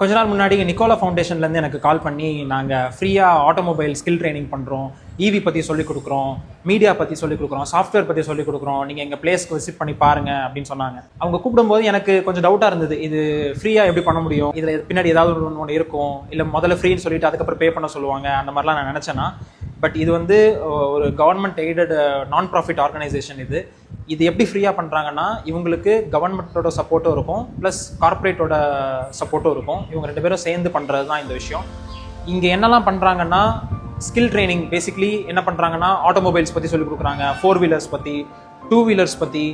கொஞ்ச நாள் முன்னாடி நிக்கோலா ஃபவுண்டேஷன்லேருந்து எனக்கு கால் பண்ணி நாங்கள் ஃப்ரீயாக ஆட்டோமொபைல் ஸ்கில் ட்ரைனிங் பண்ணுறோம் ஈவி பற்றி சொல்லிக் கொடுக்குறோம். மீடியா பற்றி சொல்லிக் கொடுக்குறோம். சாஃப்ட்வேர் பற்றி சொல்லிக் கொடுக்குறோம். நீங்கள் எங்கள் பிளேஸ்க்கு விசிட் பண்ணி பாருங்க அப்படின்னு சொன்னாங்க. அவங்க கூப்பிடும்போது எனக்கு கொஞ்சம் டவுட்டாக இருந்தது. இது ஃப்ரீயாக எப்படி பண்ண முடியும்? இதில் பின்னாடி ஏதாவது ஒன்று ஒன்று இருக்கும். இல்லை முதல்ல ஃப்ரீன்னு சொல்லிட்டு அதுக்கப்புறம் பே பண்ண சொல்லுவாங்க. அந்த மாதிரிலாம் நான் நினச்சேன்னா பட் இது வந்து ஒரு government aided non profit organisation இது. இது எப்படி ஃப்ரீயாக பண்ணுறாங்கன்னா இவங்களுக்கு கவர்மெண்ட்டோட சப்போர்ட்டும் இருக்கும் ப்ளஸ் கார்ப்பரேட்டோட சப்போர்ட்டும் இருக்கும். இவங்க ரெண்டு பேரும் சேர்ந்து பண்ணுறது தான் இந்த விஷயம். இங்கே என்னெல்லாம் பண்ணுறாங்கன்னா ஸ்கில் ட்ரைனிங் பேசிக்லி என்ன பண்ணுறாங்கன்னா ஆட்டோமொபைல்ஸ் பற்றி சொல்லிக் கொடுக்குறாங்க ஃபோர் வீலர்ஸ் பற்றி டூ வீலர்ஸ் பற்றி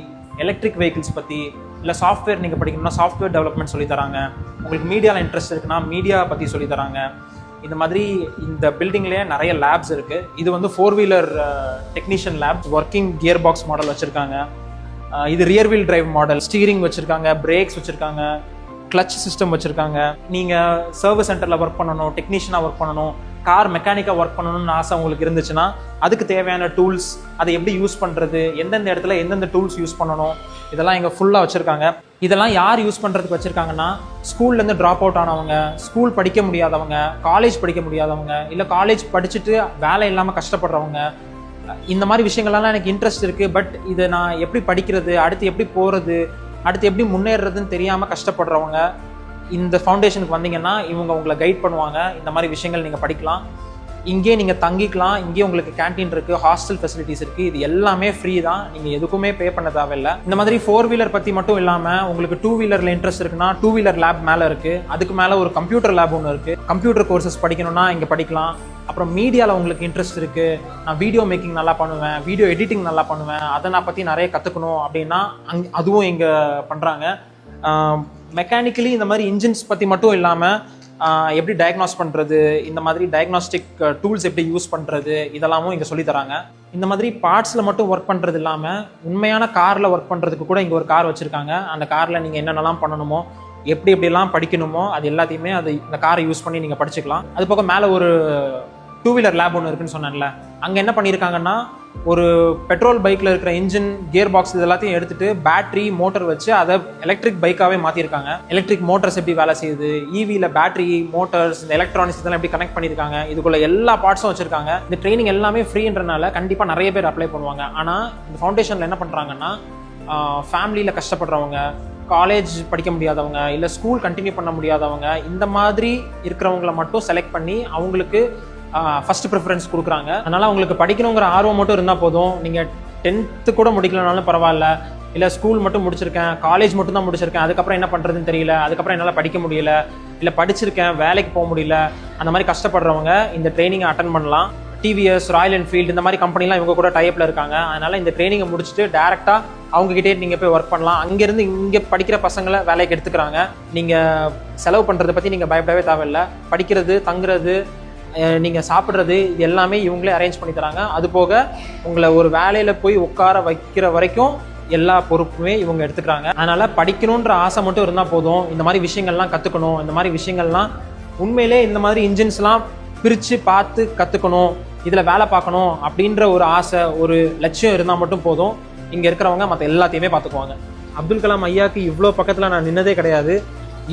எலக்ட்ரிக் வெஹிக்கிள்ஸ் பற்றி இல்லை சாஃப்ட்வேர் நீங்கள் படிக்கணும்னா சாஃப்ட்வேர் டெவலப்மெண்ட் சொல்லி தராங்க. உங்களுக்கு மீடியாவில் இன்ட்ரெஸ்ட் இருக்குன்னா மீடியா பற்றி சொல்லி தராங்க. இந்த மாதிரி இந்த பில்டிங்லேயே நிறைய லேப்ஸ் இருக்குது இது வந்து four wheeler technician lab working gear box model வச்சுருக்காங்க. இது rear wheel drive model steering வச்சுருக்காங்க பிரேக்ஸ் வச்சுருக்காங்க கிளச் சிஸ்டம் வச்சுருக்காங்க. நீங்கள் சர்வீஸ் சென்டரில் ஒர்க் பண்ணணும் டெக்னீஷியனாக ஒர்க் பண்ணணும். கார் மெக்கானிக்காக ஒர்க் பண்ணணும்னு ஆசை உங்களுக்கு இருந்துச்சுன்னா அதுக்கு தேவையான டூல்ஸ் அதை எப்படி யூஸ் பண்ணுறது எந்தெந்த இடத்துல எந்தெந்த டூல்ஸ் யூஸ் பண்ணணும் இதெல்லாம் இங்கே ஃபுல்லாக வச்சுருக்காங்க. இதெல்லாம் யார் யூஸ் பண்ணுறதுக்கு வச்சுருக்காங்கன்னா ஸ்கூல்லேருந்து ட்ராப் அவுட் ஆனவங்க ஸ்கூல் படிக்க முடியாதவங்க காலேஜ் படிக்க முடியாதவங்க இல்லை காலேஜ் படிச்சுட்டு வேலை இல்லாமல் கஷ்டப்படுறவங்க இந்த மாதிரி விஷயங்கள்லாம் எனக்கு இன்ட்ரெஸ்ட் இருக்குது பட் இதை நான் எப்படி படிக்கிறது அடுத்து எப்படி போகிறது அடுத்து எப்படி முன்னேறதுன்னு தெரியாமல் கஷ்டப்படுறவங்க இந்த ஃபவுண்டேஷனுக்கு வந்தீங்கன்னா இவங்க உங்களை கைட் பண்ணுவாங்க. இந்த மாதிரி விஷயங்கள் நீங்கள் படிக்கலாம். இங்கே நீங்கள் தங்கிக்கலாம். இங்கே உங்களுக்கு கேண்டீன் இருக்குது ஹாஸ்டல் ஃபெசிலிட்டிஸ் இருக்குது இது எல்லாமே ஃப்ரீ தான். நீங்கள் எதுக்குமே பே பண்ண தேவையில்லை. இந்த மாதிரி ஃபோர் வீலர் பற்றி மட்டும் இல்லாமல் உங்களுக்கு டூ வீலரில் இன்ட்ரெஸ்ட் இருக்குன்னா டூ வீலர் லேப் மேலே இருக்குது அதுக்கு மேலே ஒரு கம்ப்யூட்டர் லேப் ஒன்று இருக்குது கம்ப்யூட்டர் கோர்சஸ் படிக்கணும்னா இங்கே படிக்கலாம். அப்புறம் மீடியாவில் உங்களுக்கு இன்ட்ரெஸ்ட் இருக்குது நான் வீடியோ மேக்கிங் நல்லா பண்ணுவேன். வீடியோ எடிட்டிங் நல்லா பண்ணுவேன். அதை நான் பற்றி நிறைய கற்றுக்கணும் அப்படின்னா அங் அதுவும் இங்கே பண்ணுறாங்க மெக்கானிக்கலி இந்த மாதிரி இன்ஜின்ஸ் பற்றி மட்டும் இல்லாமல் எப்படி டயக்னாஸ் பண்ணுறது இந்த மாதிரி டயக்னாஸ்டிக் டூல்ஸ் எப்படி யூஸ் பண்ணுறது இதெல்லாமும் இங்கே சொல்லித்தராங்க இந்த மாதிரி பார்ட்ஸில் மட்டும் ஒர்க் பண்ணுறது இல்லாமல் உண்மையான காரில் ஒர்க் பண்ணுறதுக்கு கூட இங்கே ஒரு கார் வச்சுருக்காங்க. அந்த காரில் நீங்கள் என்னென்னலாம் பண்ணணுமோ எப்படி எப்படிலாம் படிக்கணுமோ அது எல்லாத்தையுமே அது இந்த காரை யூஸ் பண்ணி நீங்கள் படிச்சுக்கலாம். அது போக மேலே ஒரு டூ வீலர் லேப் ஒன்று இருக்குன்னு சொன்னேன்ல. அங்கே என்ன பண்ணியிருக்காங்கன்னா ஒரு பெட்ரோல் பைக்கில் இருக்கிற இன்ஜின் கியர் பாக்ஸ் இது எல்லாத்தையும் எடுத்துட்டு பேட்டரி மோட்டர் வச்சு அதை எலக்ட்ரிக் பைக்காகவே மாற்றிருக்காங்க எலக்ட்ரிக் மோட்டர்ஸ் எப்படி வேலை செய்யுது? ஈவியில் பேட்டரி மோட்டர்ஸ் இந்த எலக்ட்ரானிக்ஸ் இதெல்லாம் எப்படி கனெக்ட் பண்ணியிருக்காங்க இதுக்குள்ள எல்லா பார்ட்ஸும் வச்சிருக்காங்க. இந்த ட்ரைனிங் எல்லாமே ஃப்ரீன்றனால கண்டிப்பாக நிறைய பேர் அப்ளை பண்ணுவாங்க. ஆனால் இந்த ஃபவுண்டேஷனில் என்ன பண்ணுறாங்கன்னா ஃபேமிலியில் கஷ்டப்படுறவங்க காலேஜ் படிக்க முடியாதவங்க இல்லை ஸ்கூல் கண்டினியூ பண்ண முடியாதவங்க இந்த மாதிரி இருக்கிறவங்கள மட்டும் செலக்ட் பண்ணி அவங்களுக்கு ஃபர்ஸ்ட் ப்ரிஃபரன்ஸ் கொடுக்குறாங்க. அதனால் அவங்களுக்கு படிக்கணுங்கிற ஆர்வம் மட்டும் இருந்தால் போதும். நீங்கள் டென்த்து கூட முடிக்கலனாலும் பரவாயில்ல. இல்லை ஸ்கூல் மட்டும் முடிச்சிருக்கேன் காலேஜ் மட்டும் தான் முடிச்சிருக்கேன். அதுக்கப்புறம் என்ன பண்ணுறதுன்னு தெரியல. அதுக்கப்புறம் என்னால் படிக்க முடியல. இல்லை படிச்சிருக்கேன் வேலைக்கு போக முடியல. அந்த மாதிரி கஷ்டப்படுறவங்க இந்த ட்ரைனிங்கை அட்டன் பண்ணலாம். டிவிஎஸ் ராயல் என்ஃபீல்டு இந்த மாதிரி கம்பெனிலாம் இவங்க கூட டைப்பில் இருக்காங்க. அதனால் இந்த ட்ரைனிங்கை முடிச்சுட்டு டேரெக்டாக அவங்ககிட்டே நீங்கள் போய் ஒர்க் பண்ணலாம். அங்கேருந்து இங்கே படிக்கிற பசங்களை வேலைக்கு எடுத்துக்கிறாங்க. நீங்கள் செலவு பண்ணுறதை பற்றி நீங்கள் பயப்படவே தேவையில்லை. படிக்கிறது தங்குறது நீங்கள் சாப்பிட்றது இது எல்லாமே இவங்களே அரேஞ்ச் பண்ணி தராங்க. அது போக உங்களை ஒரு வேலையில் போய் உட்கார வைக்கிற வரைக்கும் எல்லா பொறுப்புமே இவங்க எடுத்துக்கிறாங்க. அதனால் படிக்கணுன்ற ஆசை மட்டும் இருந்தால் போதும். இந்த மாதிரி விஷயங்கள்லாம் கற்றுக்கணும் இந்த மாதிரி விஷயங்கள்லாம் உண்மையிலே இந்த மாதிரி இன்ஜின்ஸ்லாம் பிரித்து பார்த்து கற்றுக்கணும் இதில் வேலை பார்க்கணும் அப்படின்ற ஒரு ஆசை ஒரு லட்சியம் இருந்தால் மட்டும் போதும். இங்கே இருக்கிறவங்க மற்ற எல்லாத்தையுமே பார்த்துக்குவாங்க. அப்துல் கலாம் ஐயாக்கு இவ்வளோ பக்கத்தில் நான் நின்னதே கிடையாது.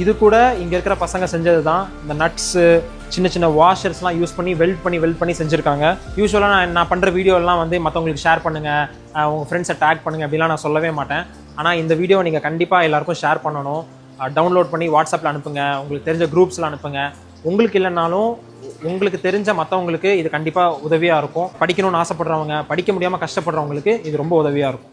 இது கூட இங்கே இருக்கிற பசங்க செஞ்சது தான் இந்த நட்ஸு சின்ன சின்ன வாஷர்ஸ்லாம் யூஸ் பண்ணி வெல்ட் பண்ணி வெல்ட் பண்ணி செஞ்சுருக்காங்க. யூஸ்வலாக நான் நான் பண்ணுற வீடியோலாம் வந்து மற்றவங்களுக்கு ஷேர் பண்ணுங்கள் உங்கள் ஃப்ரெண்ட்ஸை டேக் பண்ணுங்கள் அப்படிலாம் நான் சொல்லவே மாட்டேன். ஆனால் இந்த வீடியோ நீங்கள் கண்டிப்பாக எல்லாருக்கும் ஷேர் பண்ணணும். டவுன்லோட் பண்ணி வாட்ஸ்அப்பில் அனுப்புங்க. உங்களுக்கு தெரிஞ்ச குரூப்ஸில் அனுப்புங்க. உங்களுக்கு இல்லைனாலும் உங்களுக்கு தெரிஞ்ச மற்றவங்களுக்கு இது கண்டிப்பாக உதவியாக இருக்கும். படிக்கணும்னு ஆசைப்படுறவங்க படிக்க முடியாமல் கஷ்டப்படுறவங்களுக்கு இது ரொம்ப உதவியாக இருக்கும்.